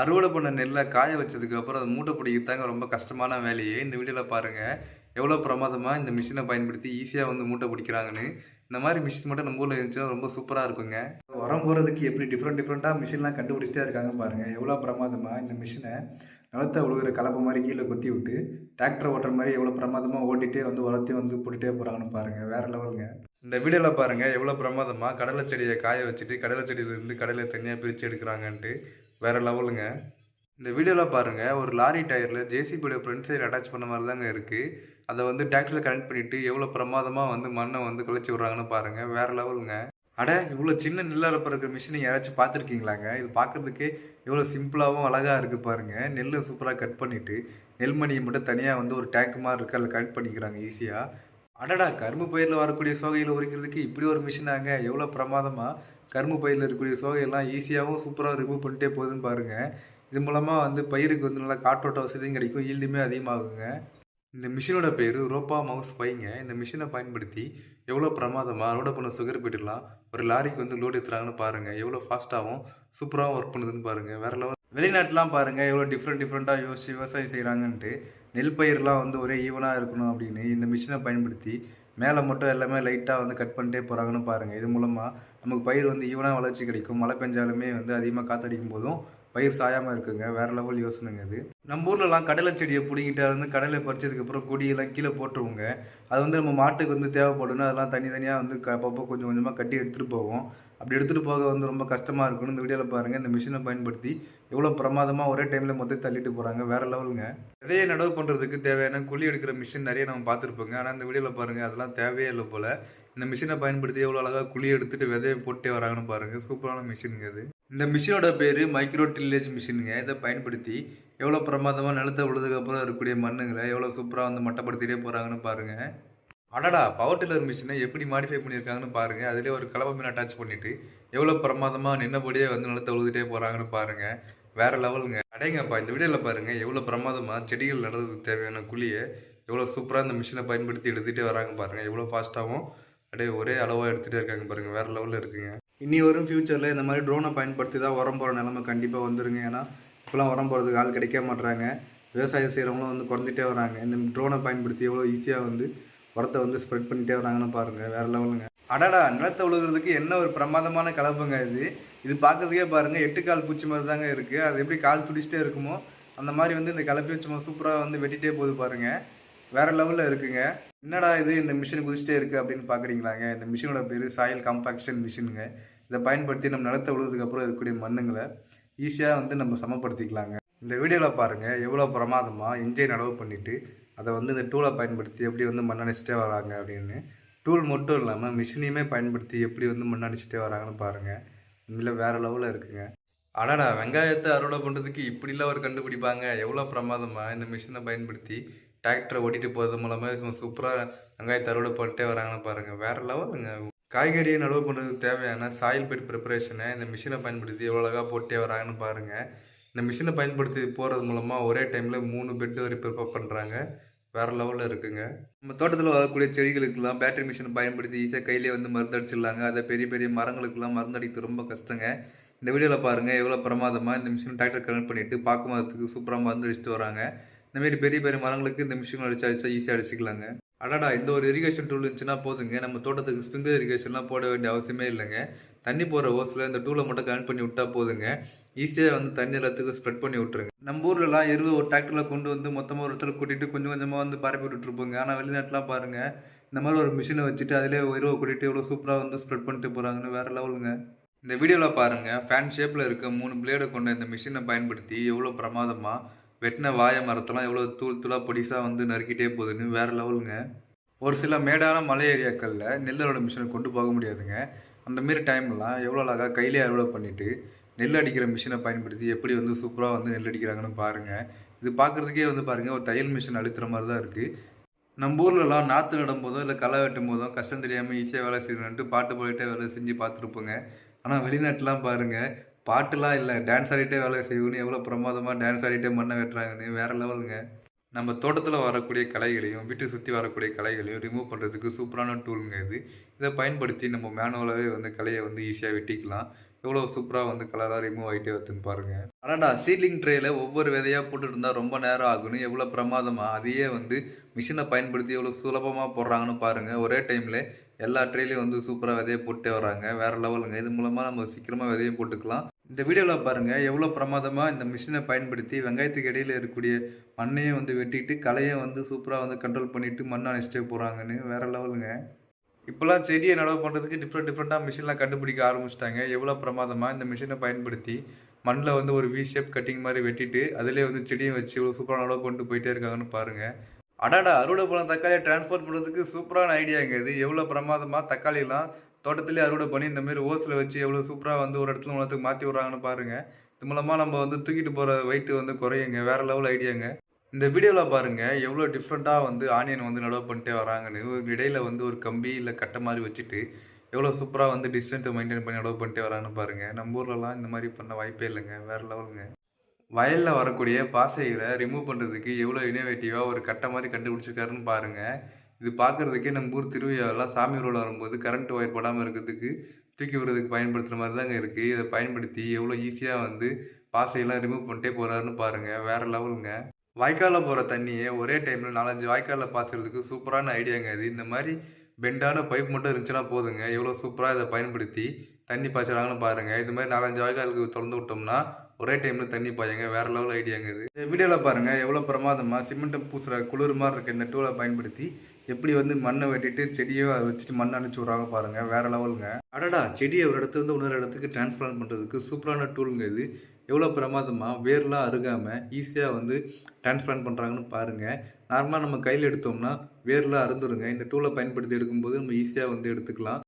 அறுவடை பண்ண நெல்லை காய வச்சதுக்கு அப்புறம் அதை மூட்டை பிடிக்கிறதாங்க ரொம்ப கஷ்டமான வேலையே. இந்த வீடியோவில் பாருங்கள் எவ்வளோ பிரமாதமாக இந்த மிஷினை பயன்படுத்தி ஈஸியாக வந்து மூட்டை பிடிக்கிறாங்கன்னு. இந்த மாதிரி மிஷின் மட்டும் நம்ம ஊரில் இருந்துச்சுன்னா ரொம்ப சூப்பராக இருக்குங்க. உரம் போகிறதுக்கு எப்படி டிஃப்ரெண்ட் டிஃப்ரெண்ட்டாக மிஷின்லாம் கண்டுபிடிச்சிட்டே இருக்காங்க பாருங்கள் எவ்வளோ பிரமாதமாக இந்த மிஷினை நிலத்தை உழுகிற கலப்பை மாதிரி கீழே கொத்தி விட்டு டிராக்டர் ஓட்டுற மாதிரி எவ்வளோ பிரமாதமாக ஓட்டிகிட்டே வந்து உரத்தையும் வந்து போட்டுகிட்டே போகிறாங்கன்னு பாருங்கள் வேறு லெவலுங்க. இந்த வீடியோவில் பாருங்கள் எவ்வளோ பிரமாதமாக கடலை செடியை காய வச்சுட்டு கடலை செடியிலேருந்து கடலை தனியாக பிரித்து எடுக்கிறாங்கன்ட்டு. வேறு லெவலுங்க. இந்த வீடியோவில் பாருங்கள் ஒரு லாரி டயரில் ஜேசிபியோட ஃப்ரண்ட் சைடு அட்டாச் பண்ண மாதிரி தாங்க இருக்குது அதை வந்து டிராக்டரில் கனெக்ட் பண்ணிவிட்டு எவ்வளோ பிரமாதமாக வந்து மண்ணை வந்து கழிச்சு விட்றாங்கன்னு பாருங்கள் வேறு லெவலுங்க. அட இவ்வளோ சின்ன நெல் இருக்கிற மிஷினை யாராச்சும் பார்த்துருக்கீங்களாங்க? இது பார்க்குறதுக்கே எவ்வளோ சிம்பிளாகவும் அழகாக இருக்குது பாருங்கள் நெல்லை சூப்பராக கட் பண்ணிவிட்டு நெல்மணியை மட்டும் தனியாக வந்து ஒரு டேங்க் மாதிரி இருக்குது அதில் கனெக்ட் பண்ணிக்கிறாங்க ஈஸியாக அடடா கரும்பு பயிரில் வரக்கூடிய சோகையில் உரிக்கிறதுக்கு இப்படி ஒரு மிஷினாங்க எவ்வளோ பிரமாதமாக கரும்பு பயிரில் இருக்கக்கூடிய சோகையெல்லாம் ஈஸியாகவும் சூப்பராக ரிமூவ் பண்ணிட்டே போகுதுன்னு பாருங்கள் இது மூலமாக வந்து பயிருக்கு வந்து நல்லா காற்றோட்ட வசதியும் கிடைக்கும் ஈல்டுமே அதிகமாகுங்க. இந்த மிஷினோட பேர் ரோப்பா மவுஸ் பைங்க. இந்த மிஷினை பயன்படுத்தி எவ்வளோ பிரமாதமாக அறுவடை பண்ண சுகர் போயிட்டுலாம் ஒரு லாரிக்கு வந்து லோடு ஏற்றுறாங்கன்னு பாருங்கள் எவ்வளோ ஃபாஸ்ட்டாகவும் சூப்பராகவும் ஒர்க் பண்ணுதுன்னு பாருங்கள் வேறு லெவல் வெளிநாட்டிலாம் பாருங்கள் எவ்வளோ டிஃப்ரெண்ட் டிஃப்ரெண்ட்டாக யோசிச்சு விவசாயம் செய்கிறாங்கன்ட்டு நெல் பயிரெலாம் வந்து ஒரே ஈவனாக இருக்கணும் அப்படின்னு இந்த மிஷினை பயன்படுத்தி மேலே மட்டும் எல்லாமே லைட்டாக வந்து கட் பண்ணிட்டே போகிறாங்கன்னு பாருங்கள் இது மூலமாக நமக்கு பயிர் வந்து ஈவனாக வளர்ச்சி கிடைக்கும். மழை பெஞ்சாலுமே வந்து அதிகமாக காற்றடிக்கும் போதும் பயிர் சாயாமல் இருக்குங்க. வேறு லெவல் யோசனைங்க அது நம்ம ஊர்லலாம் கடலை செடியை பிடிங்கிட்டு வந்து கடலை பறிச்சதுக்கப்புறம் கொடியெல்லாம் கீழே போட்டுருவோங்க. அது வந்து நம்ம மாட்டுக்கு வந்து தேவைப்படும்னு அதெல்லாம் தனித்தனியாக வந்து க அப்பப்போ கொஞ்சம் கொஞ்சமாக கட்டி எடுத்துகிட்டு போவோம். அப்படி எடுத்துகிட்டு போக வந்து ரொம்ப கஷ்டமாக இருக்கணும் இந்த வீடியோவில் பாருங்கள் இந்த மிஷினை பயன்படுத்தி எவ்வளோ பிரமாதமாக ஒரே டைமில் மொத்தம் தள்ளிட்டு போகிறாங்க வேறு லெவலுங்க. விதையை நடவு பண்ணுறதுக்கு தேவையான குழி எடுக்கிற மிஷின் நிறைய நம்ம பார்த்துருப்போங்க. ஆனால் இந்த வீடியோவில் பாருங்கள் அதெல்லாம் தேவையே இல்லை போல். இந்த மிஷினை பயன்படுத்தி எவ்வளோ அழகாக குழி எடுத்துட்டு விதையை போட்டே வராங்கன்னு பாருங்கள் சூப்பரான மிஷினுங்க இது. இந்த மிஷினோட பேர் மைக்ரோ டில்லேஜ் மிஷினுங்க இதை பயன்படுத்தி எவ்வளோ பிரமாதமாக நிலத்தை விழுதுக்கப்புறம் இருக்கக்கூடிய மண்ணுங்களை எவ்வளோ சூப்பராக வந்து மட்டப்படுத்திட்டே போகிறாங்கன்னு பாருங்கள் அடடா பவர் டில்லர் மிஷினை எப்படி மாடிஃபை பண்ணியிருக்காங்கன்னு பாருங்கள் அதிலே ஒரு கலவை மீன் அட்டாச் பண்ணிவிட்டு எவ்வளோ பிரமாதமாக நின்னபடியே வந்து நிலத்தை உழுதுட்டே போகிறாங்கன்னு பாருங்கள் வேறு லெவலுங்க அடையங்கப்பா இந்த வீடியோவில் பாருங்கள் எவ்வளோ பிரமாதமாக செடிகள் நடுறதுக்கு தேவையான குழியை எவ்வளோ சூப்பராக இந்த மிஷினை பயன்படுத்தி எடுத்துகிட்டே வராங்க பாருங்கள் எவ்வளோ ஃபாஸ்ட்டாகவும் அப்படியே ஒரே அளவாக எடுத்துகிட்டே இருக்காங்க பாருங்கள் வேறு லெவலில் இருக்குங்க. இனி வரும் ஃப்யூச்சரில் இந்த மாதிரி ட்ரோனை பயன்படுத்தி தான் உரம் போகிற நிலமை கண்டிப்பாக வந்துருங்க. ஏன்னா இப்போலாம் உரம் போகிறதுக்கு ஆள் கிடைக்க மாட்றாங்க. விவசாயம் செய்கிறவங்களும் வந்து குறைஞ்சிட்டே வராங்க. இந்த ட்ரோனை பயன்படுத்தி எவ்வளோ ஈஸியாக வந்து உரத்தை வந்து ஸ்ப்ரெட் பண்ணிகிட்டே வராங்கன்னு பாருங்கள் வேறு லெவலுங்க அடடா நிலத்தை உழுகிறதுக்கு என்ன ஒரு பிரமாதமான கலப்புங்க இது. இது பார்க்கறதுக்கே பாருங்கள் எட்டு கால் பூச்சி மாதிரி தாங்க இருக்குது அது எப்படி கால் துடிச்சிட்டே இருக்குமோ அந்த மாதிரி வந்து இந்த கலப்பையும் சும்மா சூப்பராக வந்து வெட்டிகிட்டே போகுது பாருங்கள் வேறு லெவலில் இருக்குங்க. என்னடா இது இந்த மிஷின் குதிச்சிட்டே இருக்குது அப்படின்னு பார்க்குறீங்களாங்க இந்த மிஷினோட பேர் சாயில் காம்பாக்ஷன் மிஷினுங்க இதை பயன்படுத்தி நம்ம நிலத்தை விழுதுக்கப்புறம் இருக்கக்கூடிய மண்ணுங்களை ஈஸியாக வந்து நம்ம சமப்படுத்திக்கலாங்க. இந்த வீடியோவில் பாருங்கள் எவ்வளோ பிரமாதமாக இன்ஜின் நடவு பண்ணிவிட்டு அதை வந்து இந்த டூலை பயன்படுத்தி எப்படி வந்து மண்ணடிச்சிட்டே வராங்க அப்படின்னு. டூல் மட்டும் இல்லாமல் மிஷினையுமே பயன்படுத்தி எப்படி வந்து மண்ணடிச்சிட்டே வராங்கன்னு பாருங்கள் உண்மையில் வேறு லெவலில் இருக்குங்க. அடடா வெங்காயத்தை அறுவடை பண்ணுறதுக்கு இப்படிலாம் ஒரு கண்டுபிடிப்பாங்க. எவ்வளோ பிரமாதமாக இந்த மிஷினை பயன்படுத்தி டிராக்டரை ஓட்டிட்டு போகிறது மூலமாக சும்மா சூப்பராக வெங்காயத்தை அறுவடை பண்ணிட்டே வராங்கன்னு பாருங்கள் வேறு லெவலுங்க காய்கறியை நடவு பண்ணுறதுக்கு தேவையான சாயில் பெட் ப்ரிப்பரேஷனை இந்த மிஷினை பயன்படுத்தி எவ்வளோ அழகாக போட்டே வராங்கன்னு பாருங்கள் இந்த மிஷினை பயன்படுத்தி போகிறது மூலமாக ஒரே டைமில் மூணு பெட் வரை ப்ரிப்பேர் பண்ணுறாங்க வேறு லெவலில் இருக்குங்க. நம்ம தோட்டத்தில் வரக்கூடிய செடிகளுக்கெல்லாம் பேட்டரி மிஷினை பயன்படுத்தி ஈஸியாக கையிலே வந்து மருந்து அடிச்சிடலாங்க அதை பெரிய பெரிய மரங்களுக்கெல்லாம் மருந்து அடிக்கிறது ரொம்ப கஷ்டங்க. இந்த வீடியோவில் பாருங்கள் எவ்வளோ பிரமாதமாக இந்த மிஷின் டிராக்டர் கனெக்ட் பண்ணிவிட்டு பார்க்கும் சூப்பராக மருந்து அடிச்சுட்டு வராங்க. இந்தமாரி பெரிய பெரிய மரங்களுக்கு இந்த மிஷின் அடிச்சு அடிச்சா ஈஸியாக அடிச்சுக்கலாங்க. அடடா இந்த ஒரு இரிகேஷன் டூல் இருந்துச்சுன்னா போதுங்க. நம்ம தோட்டத்துக்கு ஸ்ப்ரிங்கர் இரிகேஷன்லாம் போட வேண்டிய அவசியமே இல்லைங்க. தண்ணி போகிற ஓஸில் இந்த டூலை மட்டும் கனெக்ட் பண்ணி விட்டா போதுங்க. ஈஸியாக வந்து தண்ணி எல்லாத்துக்கும் ஸ்ப்ரெட் பண்ணி விட்ருங்க நம்ம ஊர்லலாம் எருவு ஒரு டிராக்டரில் கொண்டு வந்து மொத்தமாக ஒரு இடத்துல கூட்டிகிட்டு கொஞ்சம் கொஞ்சமாக வந்து பரப்பி விட்டுருப்போங்க ஆனால் வெளிநாட்டுலாம் பாருங்கள் இந்த மாதிரி ஒரு மிஷினை வச்சுட்டு அதிலே எருவை கூட்டிகிட்டு எவ்வளோ சூப்பராக வந்து ஸ்ப்ரெட் பண்ணிட்டு போகிறாங்கன்னு வேறு லெவலுங்க. இந்த வீடியோவில் பாருங்கள் ஃபேன் ஷேப்பில் இருக்க மூணு பிளேடை கொண்ட இந்த மிஷினை பயன்படுத்தி எவ்வளோ பிரமாதமாக வெட்டின வாழை மரத்தெல்லாம் எவ்வளோ தூள் தூளாக பொடிசாக வந்து நறுக்கிட்டே போகுதுன்னு வேறு லெவலுங்க. ஒரு சில மேடான மலை ஏரியாக்களில் நெல்லோட மிஷினை கொண்டு போக முடியாதுங்க. அந்த மாரி டைம்லாம் எவ்வளோ அழகாக கையிலே அறுவடை பண்ணிவிட்டு நெல் அடிக்கிற மிஷினை பயன்படுத்தி எப்படி வந்து சூப்பராக வந்து நெல் அடிக்கிறாங்கன்னு பாருங்கள் இது பார்க்குறதுக்கே வந்து பாருங்கள் ஒரு தையல் மிஷின் அழுத்துற மாதிரி தான் இருக்குது நம்ம ஊர்லலாம் நாற்று நடும் போதும் இல்லை களை வெட்டும் போதும் கஷ்டம் தெரியாமல் ஈஸியாக வேலை செய்யணுன்ட்டு பாட்டு பாடிட்டே வேலை செஞ்சு பார்த்துருப்போங்க. ஆனால் வெளிநாட்டெலாம் பாருங்கள் பாட்டுலாம் இல்லை. டான்ஸ் ஆடிட்டே வேலை செய்யணும் எவ்வளோ பிரமாதமாக டான்ஸ் ஆடிட்டே மண்ணை வெட்டுறாங்கன்னு வேறு லெவலுங்க நம்ம தோட்டத்தில் வரக்கூடிய கலைகளையும் வீட்டை சுற்றி வரக்கூடிய கலைகளையும் ரிமூவ் பண்ணுறதுக்கு சூப்பரான டூலுங்க இது. இதை பயன்படுத்தி நம்ம மேனுவலாகவே வந்து கலையை வந்து ஈஸியாக வெட்டிக்கலாம். எவ்வளோ சூப்பராக வந்து கலராக ரிமூவ் ஆகிட்டே வருதுன்னு பாருங்க. ஆனாடா சீட்லிங் ட்ரேயில் ஒவ்வொரு விதையாக போட்டுட்டு இருந்தால் ரொம்ப நேரம் ஆகணும் எவ்வளோ பிரமாதமாக அதையே வந்து மிஷினை பயன்படுத்தி எவ்வளோ சுலபமாக போடுறாங்கன்னு பாருங்கள் ஒரே டைமில் எல்லா ட்ரேலையும் வந்து சூப்பராக விதையை போட்டே வராங்க வேற லெவலுங்க. இது மூலமாக நம்ம சீக்கிரமாக விதையும் போட்டுக்கலாம். இந்த வீடியோவில் பாருங்கள் எவ்வளோ பிரமாதமாக இந்த மிஷினை பயன்படுத்தி வெங்காயத்துக்கு இடையில் இருக்கக்கூடிய மண்ணையும் வந்து வெட்டிட்டு களையை வந்து சூப்பராக வந்து கண்ட்ரோல் பண்ணிவிட்டு மண் அணைச்சிட்டே போகிறாங்கன்னு வேற லெவலுங்க. இப்போல்லாம் செடியை நடவு பண்ணுறதுக்கு டிஃப்ரெண்ட் டிஃப்ரெண்ட்டாக மிஷின்லாம் கண்டுபிடிக்க ஆரம்பிச்சிட்டாங்க. எவ்வளோ பிரமாதமாக இந்த மிஷினை பயன்படுத்தி மண்ணில் வந்து ஒரு வி ஷேப் கட்டிங் மாதிரி வெட்டிட்டு அதிலே வந்து செடியை வச்சு இவ்வளோ சூப்பராக நடவு பண்ணிட்டு போயிட்டே இருக்காங்கன்னு பாருங்கள் அடாடா அறுவடை பண்ண தக்காளியை டிரான்ஸ்போர்ட் பண்ணுறதுக்கு சூப்பரான ஐடியாங்க இது. எவ்வளோ பிரமாதமாக தக்காளியெல்லாம் தோட்டத்திலே அறுவடை பண்ணி இந்த மாதிரி ஓஸில் வச்சு எவ்வளோ சூப்பராக வந்து ஒரு இடத்துல உணத்துக்கு மாற்றி விட்றாங்கன்னு பாருங்கள் இது மூலமாக நம்ம வந்து தூக்கிட்டு போகிற வெயிட்டு வந்து குறையுங்க. வேறு லெவல் ஐடியாங்க இந்த வீடியோவில் பாருங்கள் எவ்வளோ டிஃப்ரெண்ட்டாக வந்து ஆனியன் வந்து நடவு பண்ணிட்டே வராங்கன்னு. ஒரு இடையில வந்து ஒரு கம்பி இல்லை கட்டை மாதிரி வச்சுட்டு எவ்வளோ சூப்பராக வந்து டிஸ்டன்ஸை மெயின்டைன் பண்ணி நடவு பண்ணிட்டே வராங்கன்னு பாருங்கள் நம்ம ஊர்லலாம் இந்த மாதிரி பண்ண வாய்ப்பே இல்லைங்க. வேறு லெவலுங்க வயலில் வரக்கூடிய பாசைகளை ரிமூவ் பண்ணுறதுக்கு எவ்வளோ இனோவேட்டிவாக ஒரு கட்டை மாதிரி கண்டுபிடிச்சிருக்காருன்னு பாருங்கள் இது பார்க்குறதுக்கே நம்ம ஊர் திருவிழாவெல்லாம் சாமி ஊரில் வரும்போது கரண்ட் ஒயர் படாமல் இருக்கிறதுக்கு தூக்கி விடுறதுக்கு பயன்படுத்துகிற மாதிரி தாங்க இருக்குது இதை பயன்படுத்தி எவ்வளோ ஈஸியாக வந்து பாசையெல்லாம் ரிமூவ் பண்ணிட்டே போகிறாருன்னு பாருங்கள் வேறு லெவலுங்க வாய்க்காலில் போகிற தண்ணியை ஒரே டைமில் நாலஞ்சு வாய்க்காலில் பாய்ச்சறதுக்கு சூப்பரான ஐடியாங்க இது. இந்த மாதிரி பெண்டான பைப் மட்டும் இருந்துச்சுன்னா போதுங்க. எவ்வளோ சூப்பராக இதை பயன்படுத்தி தண்ணி பாய்ச்சுறாங்கன்னு பாருங்கள் இது மாதிரி நாலஞ்சு வாய்க்காலுக்கு திறந்து விட்டோம்னா ஒரே டைமில் தண்ணி பாயுங்க. வேறு லெவல் ஐடியாங்க இது. இந்த வீடியோவில் பாருங்கள் எவ்வளோ பிரமாதமாக சிமெண்ட்டை பூசுகிற குளிர் மாதிரி இருக்க இந்த டூலை பயன்படுத்தி எப்படி வந்து மண்ணை வெட்டிட்டு செடியை அதை வச்சுட்டு மண் அனுப்பிச்சி விட்றாங்க பாருங்கள் வேறு லெவலுங்க அடடா செடியை ஒரு இடத்துலேருந்து இன்னொரு இடத்துக்கு டிரான்ஸ்பிளான்ட் பண்ணுறதுக்கு சூப்பரான டூலுங்க இது. எவ்வளோ பிரமாதமாக வேர்லாம் அருகாமல் ஈஸியாக வந்து டிரான்ஸ்பிளான்ட் பண்ணுறாங்கன்னு பாருங்கள் நார்மலாக நம்ம கையில் எடுத்தோம்னா வேர்லாம் அருந்துருங்க. இந்த டூலை பயன்படுத்தி எடுக்கும்போது நம்ம ஈஸியாக வந்து எடுத்துக்கலாம்.